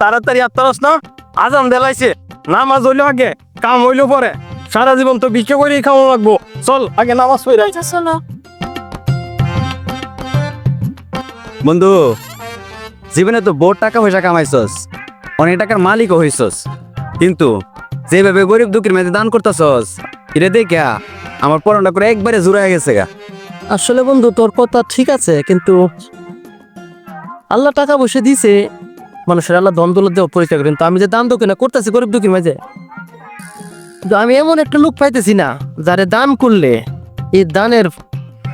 তাড়াতাড়ি আত্মারস না? আজান দেলাইছে। নামাজ হইল আগে কাম হইল পরে। সারা জীবন তো বিক্রি করেই খাওয়া লাগবো। চল আগে নামাজ পড়ে আচ্ছা চলো। বন্ধু জীবনে তো বহুত টাকা পয়সা কামাইছস অনেক টাকার মালিকও হইছস। কিন্তু যেভাবে গরিব দুঃখীর মেয়েদের দান করতেছস এটা দেখা আমার পড়াটা করে একবারে জুড়ে গেছে গা। আসলে বন্ধু তোর কথা ঠিক আছে কিন্তু আল্লাহ টাকা বসে দিছে, মানুষের আল্লাহ দম দৌলত দেওয়া পরিচয় করেন। তো আমি যে দান দক্ষিণা করতেছি, গরিব দুঃখীর মাঝে। কিন্তু আমি এমন একটা লোক পাইতেছি না, যারে দান করলে এই দানের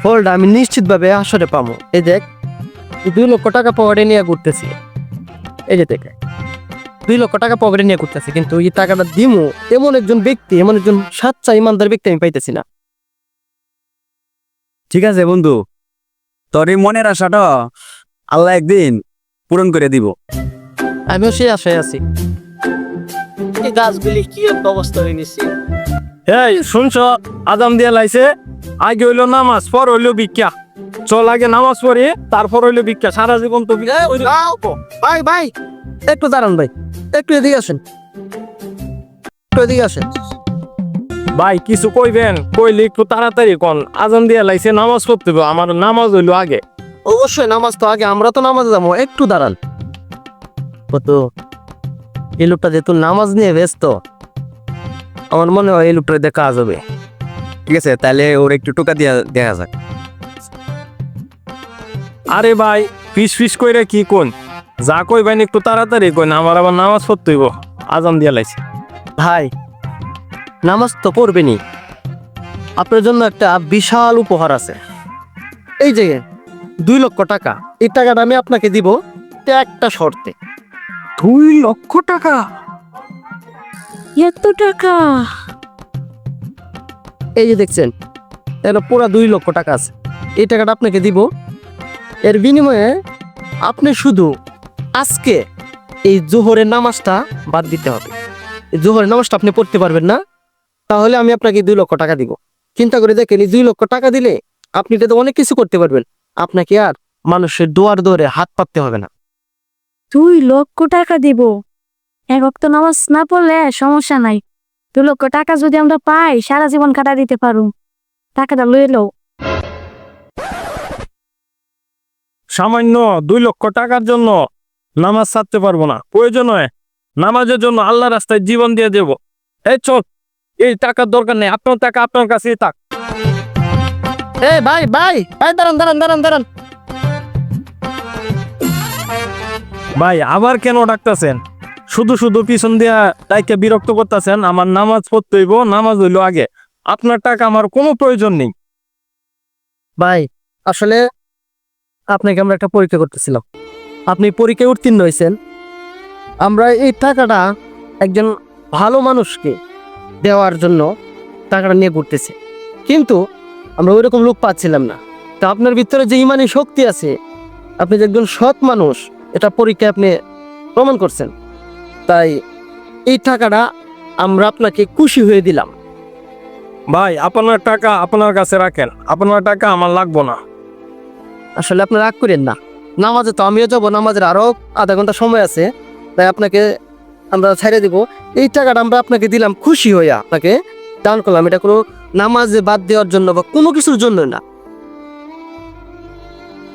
ফলটা আমি নিশ্চিতভাবে আসরে পাবো এই দেখ, দুই লক্ষ টাকা পকেটে নিয়ে ঘুরতেছি। এই যে দেখ, দুই লক্ষ টাকা পকেটে নিয়ে ঘুরতেছি, কিন্তু এই টাকাটা দিমু এমন একজন ব্যক্তি, এমন একজন সাচ্চা ইমানদার ব্যক্তি আমি পাইতেছি না। ঠিক আছে বন্ধু, তোর এই মনের আশাটা আল্লাহ একদিন পূরণ করে দিব। আমিও সেই আশায় আছি। এই গাছগুলি কি একটা অবস্থা হয়ে নিচ্ছে এই শুনছ? আজান দিয়ে লাইছে। আগে হইল নামাজ পর হইল ভিক্ষা। চল আগে নামাজ পড়ি তারপর হইল ভিক্ষা। সারা জীবন তো ভিক্ষা ভাই ভাই একটু দাঁড়ান ভাই। একটু এদিকে আসেন। একটু এদিকে আসেন। ভাই কিছু কইবেন? কইলে একটু তাড়াতাড়ি কোন। আজান দিয়া লাইছে নামাজ পড়তে হবে। আমার নামাজ হইল আগে। অবশ্যই নামাজ তো আগে আমরা তো নামাজে যাব। একটু দাঁড়ান। কত? এই লোকটা যেহেতু নামাজ নিয়ে ব্যস্ত আমার মনে হয় এই লোকটা কাজ হবে। ঠিক আছে তাহলে ওর একটু টোকা দিয়া দেখা যাক। আরে ভাই ফিস ফিস কইরা কি কোন? যা কইবেন একটু তাড়াতাড়ি কইন আমার আবার নামাজ পড়তে হইব। আজান দিয়ে লাইছে। ভাই নামাজ তো পড়বেনি আপনার জন্য একটা বিশাল উপহার আছে। এই যে দুই লক্ষ টাকা। এই টাকাটা আমি আপনাকে দিব একটা শর্তে। দুই লক্ষ টাকা? এত টাকা? এই যে দেখছেন এখানে পুরো দুই লক্ষ টাকা আছে। এই টাকাটা আপনাকে দিব। এর বিনিময়ে আপনি শুধু আজকে এই জোহরের নামাজটা বাদ দিতে হবে। জোহরের নামাজটা আপনি পড়তে পারবেন না তাহলে আমি আপনাকে দুই লক্ষ টাকা দিব। চিন্তা করে দেখেন এই দুই লক্ষ টাকা দিলে আপনি এটাতে অনেক কিছু করতে পারবেন। আপনাকে আর মানুষের দোয়ার দোয়ারে হাত পাততে হবে না। দুই লক্ষ টাকা দিব। এক অক্ত নামাজ না পড়লে সমস্যা নাই। দুই লক্ষ টাকা যদি আমরা পাই সারা জীবন কাটা দিতে পারু টাকাটা লয়ে লও। সামান্য দুই লক্ষ টাকার জন্য নামাজ ছাড়তে পারব না। প্রয়োজন হয় নামাজের জন্য আল্লাহ রাস্তায় জীবন দিয়ে দেব। এই চল এই টাকার দরকার নেই। আপনার টাকা আপনার কাছেই থাক। এ ভাই ভাই ভাই দাঁড়ান দাঁড়ান দাঁড়ান দাঁড়ান। ভাই আবার কেন ডাকতেছেন? শুধু শুধু পিছন দিয়া তাইকে বিরক্ত করতেছেন আমার নামাজ পড়তে হইব নামাজ হইল আগে। আপনার টাকা আমার কোনো প্রয়োজন নেই। ভাই আসলে আপনাকে আমরা একটা পরীক্ষা করতেছিলাম। আপনি পরীক্ষায় উত্তীর্ণ হয়েছেন আমরা এই টাকাটা একজন ভালো মানুষকে দেওয়ার জন্য টাকাটা নিয়ে ঘুরতেছি। কিন্তু আমরা ওই রকম লোক পাচ্ছিলাম না। তা আপনার ভিতরে যে ইমানি শক্তি আছে আপনি যে একজন সৎ মানুষ এটা পরীক্ষায় আপনি প্রমাণ করছেন। তাই এই টাকাটা আমরা আপনাকে খুশি হয়ে দিলাম। ভাই আপনার টাকা আপনার কাছে রাখেন। আপনার টাকা আমার লাগবো না। আসলে আপনি রাগ করেন না। নামাজে তো আমিও যাব নামাজের আরও আধা ঘণ্টা সময় আছে। তাই আপনাকে আমরা ছেড়ে দিব। এই টাকাটা আমরা আপনাকে দিলাম খুশি হইয়া। আপনাকে দান করলাম, এটা কোনো নামাজে বাদ দেওয়ার জন্য বা কোনো কিছুর জন্য না।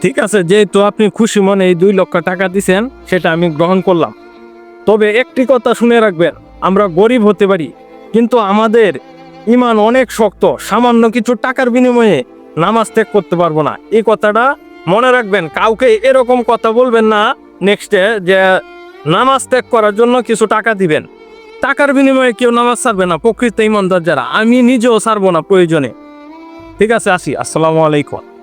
ঠিক আছে, যেহেতু আপনি খুশি মনে এই দুই লক্ষ টাকা দিছেন, সেটা আমি গ্রহণ করলাম। তবে একটি কথা শুনে রাখবেন, আমরা গরিব হতে পারি, কিন্তু আমাদের ইমান অনেক শক্ত, সামান্য কিছু টাকার বিনিময়ে নামাজ ত্যাগ করতে পারব না। এই কথাটা মনে রাখবেন, কাউকে এরকম কথা বলবেন না নেক্সটে যে নামাজ ত্যাগ করার জন্য কিছু টাকা দিবেন। টাকার বিনিময়ে কেউ নামাজ ছাড়বে না, প্রকৃত ইমানদার যারা। আমি নিজেও ছাড়বো না প্রয়োজনে। ঠিক আছে, আসি। আসসালামু আলাইকুম।